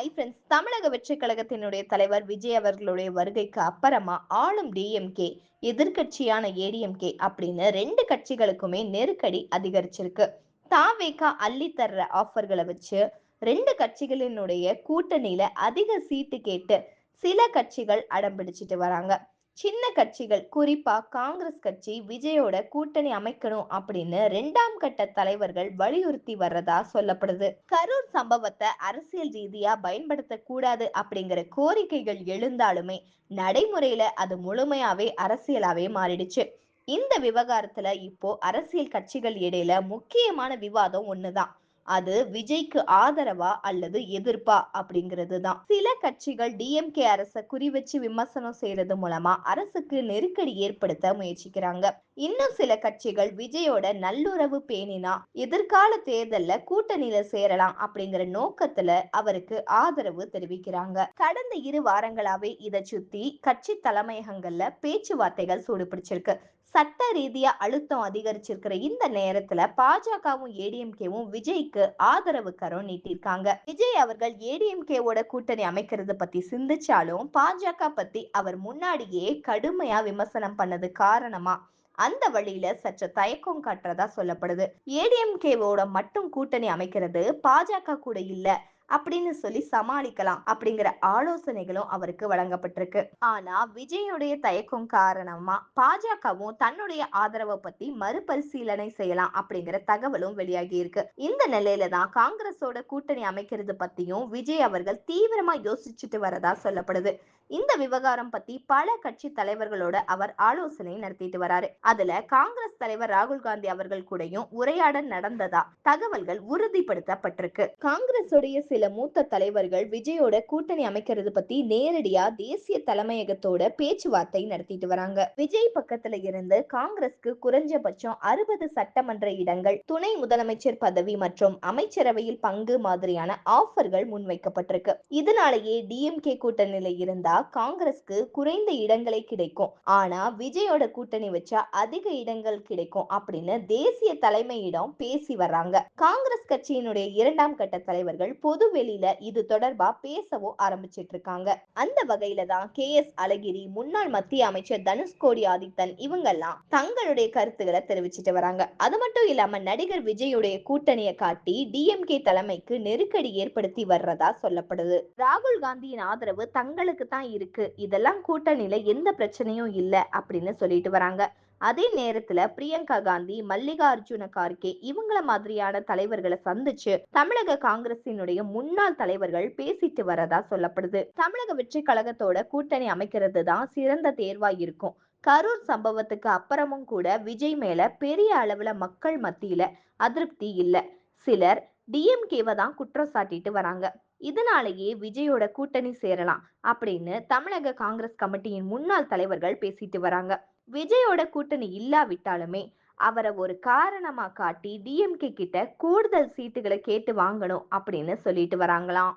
Hi friends தமிழக வெற்றி கழகத்தினுடைய தலைவர் விஜய் அவர்களுடைய வருகைக்கு அப்புறமா ஆளும் டிஎம்கே எதிர்கட்சியான ஏடிஎம்கே அப்படின்னு ரெண்டு கட்சிகளுக்குமே நெருக்கடி அதிகரிச்சிருக்கு. தாவேக்கா அள்ளி தர்ற ஆஃபர்களை வச்சு ரெண்டு கட்சிகளினுடைய கூட்டணியில அதிக சீட்டு கேட்டு சில கட்சிகள் அடம் பிடிச்சிட்டு வராங்க. சின்ன கட்சிகள் குறிப்பா காங்கிரஸ் கட்சி விஜயோட கூட்டணி அமைக்கணும் அப்படின்னு ரெண்டாம் கட்ட தலைவர்கள் வலியுறுத்தி வர்றதா சொல்லப்படுது. கரூர் சம்பவத்தை அரசியல் ரீதியா பயன்படுத்த கூடாது அப்படிங்கிற கோரிக்கைகள் எழுந்தாலுமே நடைமுறையில அது முழுமையாவே அரசியலாவே மாறிடுச்சு. இந்த விவகாரத்துல இப்போ அரசியல் கட்சிகள் இடையில முக்கியமான விவாதம் ஒண்ணுதான். அது விஜய்க்கு ஆதரவா அல்லது எதிர்ப்பா அப்படிங்கிறது தான் சில கட்சிகள் டிஎம்கே அரசை குறி வச்சு விமர்சனம் செய்யறது மூலமா அரசுக்கு நெருக்கடி ஏற்படுத்த முயற்சிக்கிறாங்க. இன்னும் சில கட்சிகள் விஜயோட நல்லுறவு பேணினா எதிர்கால தேர்தல்ல கூட்டணியில சேரலாம் அப்படிங்கிற நோக்கத்துல அவருக்கு ஆதரவு தெரிவிக்கிறாங்க. கடந்த இரு வாரங்களாவே இதை சுத்தி கட்சி தலைமையகங்கள்ல பேச்சுவார்த்தைகள் சூடு பிடிச்சிருக்கு சட்ட ரீதியா அழுத்தம் அதிகரிச்சிருக்கிற இந்த நேரத்துல பாஜகவும் ஏடிஎம்கேவும் விஜய்க்கு ஆதரவு கரம் நீட்டிருக்காங்க. விஜய் அவர்கள் ஏடிஎம்கேவோட கூட்டணி அமைக்கிறது பத்தி சிந்திச்சாலும் பாஜக பத்தி அவர் முன்னாடியே கடுமையா விமர்சனம் பண்ணது காரணமா அந்த வழியில சற்று தயக்கம் காட்டுறதா சொல்லப்படுது. ஏடிஎம்கேவோட மட்டும் கூட்டணி அமைக்கிறது பாஜக கூட இல்ல அப்படின்னு சொல்லி சமாளிக்கலாம் அப்படிங்கிற ஆலோசனைகளும் அவருக்கு வழங்கப்பட்டிருக்கு. ஆனா விஜயுடைய தயக்கம் காரணமா பாஜகவும் தன்னுடைய ஆதரவை பத்தி மறுபரிசீலனை செய்யலாம் அப்படிங்கிற தகவலும் வெளியாகி இருக்கு. இந்த நிலையில தான் காங்கிரஸோட கூட்டணி அமைக்கிறது பத்தியும் விஜய் அவர்கள் தீவிரமா யோசிச்சுட்டு வரதா சொல்லப்படுது. இந்த விவகாரம் பத்தி பல கட்சி தலைவர்களோட அவர் ஆலோசனை நடத்திட்டு வராரு. அதுல காங்கிரஸ் தலைவர் ராகுல் காந்தி அவர்கள் கூடயும் உரையாடல் நடந்ததா தகவல்கள் உறுதிப்படுத்தப்பட்டிருக்கு. காங்கிரஸுடைய சில மூத்த தலைவர்கள் விஜயோட கூட்டணி அமைக்கிறது பத்தி நேரடியா தேசிய தலைமையகத்தோட பேச்சுவார்த்தை நடத்திட்டு வராங்க. விஜய் பக்கத்துல இருந்து காங்கிரஸ்க்கு குறைஞ்சபட்சம் அறுபது சட்டமன்ற இடங்கள் துணை முதலமைச்சர் பதவி மற்றும் அமைச்சரவையில் பங்கு மாதிரியான ஆஃபர்கள் முன்வைக்கப்பட்டிருக்கு. இதனாலேயே டிஎம்கே கூட்டணியில இருந்தா காங்கிரஸ்க்கு குறைந்த இடங்களை கிடைக்கும். ஆனா விஜயோட கூட்டணி வச்சா அதிக இடங்கள் கிடைக்கும் அப்படின்னு தேசிய தலைமையிடம் பேசி வர்றாங்க. காங்கிரஸ் கட்சியினுடைய இரண்டாம் கட்ட தலைவர்கள் பொது வெளியில இது தொடர்பா பேசவும் ஆரம்பிச்சிட்டு இருக்காங்க. அந்த வகையில தான் கே எஸ் அழகிரி முன்னாள் மத்திய அமைச்சர் தனுஷ்கோடி ஆதித்தன் இவங்கெல்லாம் தங்களுடைய கருத்துக்களை தெரிவிச்சிட்டு வராங்க. அது மட்டும் இல்லாம நடிகர் விஜயுடைய கூட்டணியை காட்டி டிஎம்கே தலைமைக்கு நெருக்கடி ஏற்படுத்தி வர்றதா சொல்லப்படுது. ராகுல் காந்தியின் ஆதரவு தங்களுக்கு தான் இருக்கு. இதெல்லாம் கூட்டணியில எந்த பிரச்சனையும் இல்லை அப்படின்னு சொல்லிட்டு வராங்க. அதே நேரத்துல பிரியங்கா காந்தி மல்லிகா அர்ஜுன கார்கே இவங்கள மாதிரியான தலைவர்களை சந்திச்சு தமிழக காங்கிரசினுடைய முன்னாள் தலைவர்கள் பேசிட்டு வரதா சொல்லப்படுது. தமிழக வெற்றி கழகத்தோட கூட்டணி அமைக்கிறது தான் சிறந்த தேர்வா இருக்கும். கரூர் சம்பவத்துக்கு அப்புறமும் கூட விஜய் மேல பெரிய அளவுல மக்கள் மத்தியில அதிருப்தி இல்ல. சிலர் டிஎம்கேவை தான் குற்றம் சாட்டிட்டு வராங்க. இதனாலேயே விஜயோட கூட்டணி சேரலாம் அப்படின்னு தமிழக காங்கிரஸ் கமிட்டியின் முன்னாள் தலைவர்கள் பேசிட்டு வராங்க. விஜயோட கூட்டணி இல்லாவிட்டாலுமே அவரை ஒரு காரணமா காட்டி டிஎம்கே கிட்ட கூடுதல் சீட்டுகளை கேட்டு வாங்கணும் அப்படின்னு சொல்லிட்டு வராங்களாம்.